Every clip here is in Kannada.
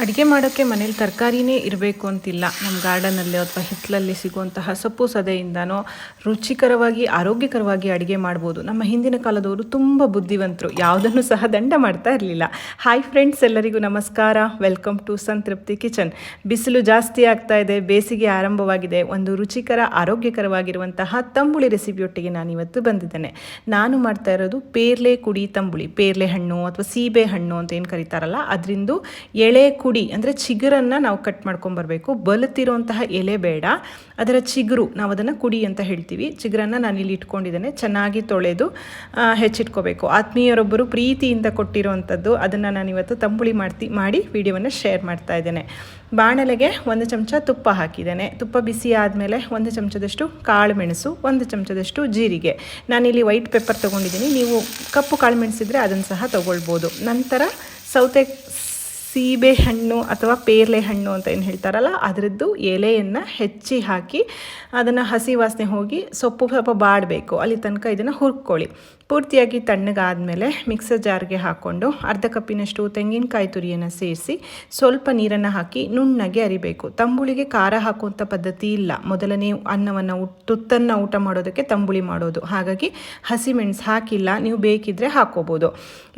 ಅಡುಗೆ ಮಾಡೋಕ್ಕೆ ಮನೇಲಿ ತರಕಾರಿನೇ ಇರಬೇಕು ಅಂತಿಲ್ಲ. ನಮ್ಮ ಗಾರ್ಡನಲ್ಲಿ ಅಥವಾ ಹಿತ್ತಲಲ್ಲಿ ಸಿಗುವಂತಹ ಸೊಪ್ಪು ಸದೆಯಿಂದನೋ ರುಚಿಕರವಾಗಿ, ಆರೋಗ್ಯಕರವಾಗಿ ಅಡುಗೆ ಮಾಡ್ಬೋದು. ನಮ್ಮ ಹಿಂದಿನ ಕಾಲದವರು ತುಂಬ ಬುದ್ಧಿವಂತರು. ಯಾವುದನ್ನು ಸಹ ದಂಡ ಮಾಡ್ತಾ ಇರಲಿಲ್ಲ. ಹಾಯ್ ಫ್ರೆಂಡ್ಸ್ ಎಲ್ಲರಿಗೂ ನಮಸ್ಕಾರ. ವೆಲ್ಕಮ್ ಟು ಸಂತೃಪ್ತಿ ಕಿಚನ್ ಬಿಸಿಲು ಜಾಸ್ತಿ ಆಗ್ತಾ ಇದೆ, ಬೇಸಿಗೆ ಆರಂಭವಾಗಿದೆ. ಒಂದು ರುಚಿಕರ, ಆರೋಗ್ಯಕರವಾಗಿರುವಂತಹ ತಂಬುಳಿ ರೆಸಿಪಿಯೊಟ್ಟಿಗೆ ನಾನು ಇವತ್ತು ಬಂದಿದ್ದೇನೆ. ನಾನು ಮಾಡ್ತಾ ಇರೋದು ಪೇರ್ಲೆ ಕುಡಿ ತಂಬುಳಿ. ಪೇರ್ಲೆ ಹಣ್ಣು ಅಥವಾ ಸೀಬೆ ಹಣ್ಣು ಅಂತ ಏನು ಕರೀತಾರಲ್ಲ, ಅದರಿಂದ ಎಳೆ ಕುಡಿ ಅಂದರೆ ಚಿಗುರನ್ನು ನಾವು ಕಟ್ ಮಾಡ್ಕೊಂಬರ್ಬೇಕು. ಬಲುತ್ತಿರುವಂತಹ ಎಲೆ ಬೇಡ. ಅದರ ಚಿಗುರು ನಾವು ಅದನ್ನು ಕುಡಿ ಅಂತ ಹೇಳ್ತೀವಿ. ಚಿಗುರನ್ನು ನಾನು ಇಲ್ಲಿ ಇಟ್ಕೊಂಡಿದ್ದೇನೆ. ಚೆನ್ನಾಗಿ ತೊಳೆದು ಹೆಚ್ಚಿಟ್ಕೋಬೇಕು. ಆತ್ಮೀಯರೊಬ್ಬರು ಪ್ರೀತಿಯಿಂದ ಕೊಟ್ಟಿರುವಂಥದ್ದು ಅದನ್ನು ನಾನು ಇವತ್ತು ತಂಬುಳಿ ಮಾಡ್ತಿ, ಮಾಡಿ ವಿಡಿಯೋವನ್ನು ಶೇರ್ ಮಾಡ್ತಾ ಇದ್ದೇನೆ. ಬಾಣಲೆಗೆ ಒಂದು ಚಮಚ ತುಪ್ಪ ಹಾಕಿದ್ದೇನೆ. ತುಪ್ಪ ಬಿಸಿ ಆದಮೇಲೆ ಒಂದು ಚಮಚದಷ್ಟು ಕಾಳು ಮೆಣಸು, ಒಂದು ಚಮಚದಷ್ಟು ಜೀರಿಗೆ. ನಾನಿಲ್ಲಿ ವೈಟ್ ಪೆಪ್ಪರ್ ತೊಗೊಂಡಿದ್ದೀನಿ. ನೀವು ಕಪ್ಪು ಕಾಳು ಮೆಣಸಿದ್ರೆ ಅದನ್ನು ಸಹ ತೊಗೊಳ್ಬೋದು. ನಂತರ ಸೌತೆ ಸೀಬೆ ಹಣ್ಣು ಅಥವಾ ಪೇರ್ಲೆ ಹಣ್ಣು ಅಂತ ಏನು ಹೇಳ್ತಾರಲ್ಲ, ಅದರದ್ದು ಎಲೆಯನ್ನು ಹೆಚ್ಚಿ ಹಾಕಿ ಅದನ್ನು ಹಸಿ ವಾಸನೆ ಹೋಗಿ ಸೊಪ್ಪು ಸ್ವಲ್ಪ ಬಾಡಬೇಕು. ಅಲ್ಲಿ ತನಕ ಇದನ್ನು ಹುರ್ಕೊಳ್ಳಿ. ಪೂರ್ತಿಯಾಗಿ ತಣ್ಣಗಾದಮೇಲೆ ಮಿಕ್ಸರ್ ಜಾರ್ಗೆ ಹಾಕ್ಕೊಂಡು ಅರ್ಧ ಕಪ್ಪಿನಷ್ಟು ತೆಂಗಿನಕಾಯಿ ತುರಿಯನ್ನು ಸೇರಿಸಿ ಸ್ವಲ್ಪ ನೀರನ್ನು ಹಾಕಿ ನುಣ್ಣಗೆ ಅರಿಬೇಕು. ತಂಬುಳಿಗೆ ಖಾರ ಹಾಕುವಂಥ ಪದ್ಧತಿ ಇಲ್ಲ. ಮೊದಲನೇ ಅನ್ನವನ್ನು ತುತ್ತನ್ನು ಊಟ ಮಾಡೋದಕ್ಕೆ ತಂಬುಳಿ ಮಾಡೋದು. ಹಾಗಾಗಿ ಹಸಿಮೆಣಸು ಹಾಕಿಲ್ಲ. ನೀವು ಬೇಕಿದ್ದರೆ ಹಾಕ್ಕೋಬೋದು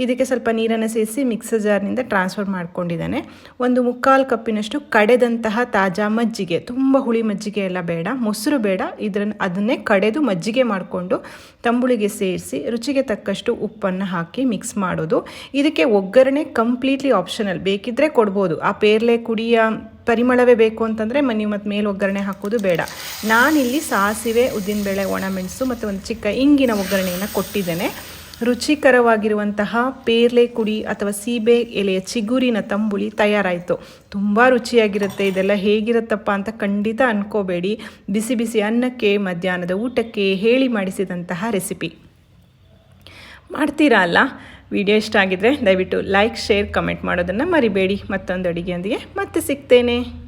ಇದಕ್ಕೆ ಸ್ವಲ್ಪ ನೀರನ್ನು ಸೇರಿಸಿ ಮಿಕ್ಸರ್ ಜಾರ್ನಿಂದ ಟ್ರಾನ್ಸ್ಫರ್ ಮಾಡ್ಕೊಂಡಿದ್ದಾನೆ ಒಂದು ಮುಕ್ಕಾಲು ಕಪ್ಪಿನಷ್ಟು ಕಡೆದಂತಹ ತಾಜಾ ಮಜ್ಜಿಗೆ, ತುಂಬ ಹುಳಿ ಮಜ್ಜಿಗೆ ಎಲ್ಲ ಬೇಡ, ಮೊಸರು ಬೇಡ. ಇದನ್ನು ಅದನ್ನೇ ಕಡೆದು ಮಜ್ಜಿಗೆ ಮಾಡಿಕೊಂಡು ತಂಬುಳಿಗೆ ಸೇರಿಸಿ ರುಚಿಗೆ ತಕ್ಕಷ್ಟು ಉಪ್ಪನ್ನು ಹಾಕಿ ಮಿಕ್ಸ್ ಮಾಡೋದು. ಇದಕ್ಕೆ ಒಗ್ಗರಣೆ ಕಂಪ್ಲೀಟ್ಲಿ ಆಪ್ಷನಲ್ ಬೇಕಿದ್ದರೆ ಕೊಡ್ಬೋದು. ಆ ಪೇರ್ಲೆ ಕುಡಿಯ ಪರಿಮಳವೇ ಬೇಕು ಅಂತಂದರೆ ಮನೆ ಮತ್ತು ಮೇಲೆ ಒಗ್ಗರಣೆ ಹಾಕೋದು ಬೇಡ. ನಾನಿಲ್ಲಿ ಸಾಸಿವೆ, ಉದ್ದಿನಬೇಳೆ ಒಣಮೆಣಸು ಮತ್ತು ಒಂದು ಚಿಕ್ಕ ಇಂಗಿನ ಒಗ್ಗರಣೆಯನ್ನು ಕೊಟ್ಟಿದ್ದೇನೆ. ರುಚಿಕರವಾಗಿರುವಂತಹ ಪೇರ್ಲೆ ಕುಡಿ ಅಥವಾ ಸೀಬೆ ಎಲೆಯ ಚಿಗುರಿನ ತಂಬುಳಿ ತಯಾರಾಯಿತು. ತುಂಬ ರುಚಿಯಾಗಿರುತ್ತೆ. ಇದೆಲ್ಲ ಹೇಗಿರುತ್ತಪ್ಪ ಅಂತ ಖಂಡಿತ ಅನ್ಕೋಬೇಡಿ. ಬಿಸಿ ಬಿಸಿ ಅನ್ನಕ್ಕೆ, ಮಧ್ಯಾಹ್ನದ ಊಟಕ್ಕೆ ಹೇಳಿ ಮಾಡಿಸಿದಂತಹ ರೆಸಿಪಿ. ಮಾಡ್ತೀರಾ ಅಲ್ಲ? ವಿಡಿಯೋ ಇಷ್ಟ ಆಗಿದ್ರೆ ದಯವಿಟ್ಟು ಲೈಕ್, ಶೇರ್, ಕಮೆಂಟ್ ಮಾಡೋದನ್ನು ಮರಿಬೇಡಿ. ಮತ್ತೊಂದು ಅಡುಗೆಯೊಂದಿಗೆ ಮತ್ತೆ ಸಿಗ್ತೇನೆ.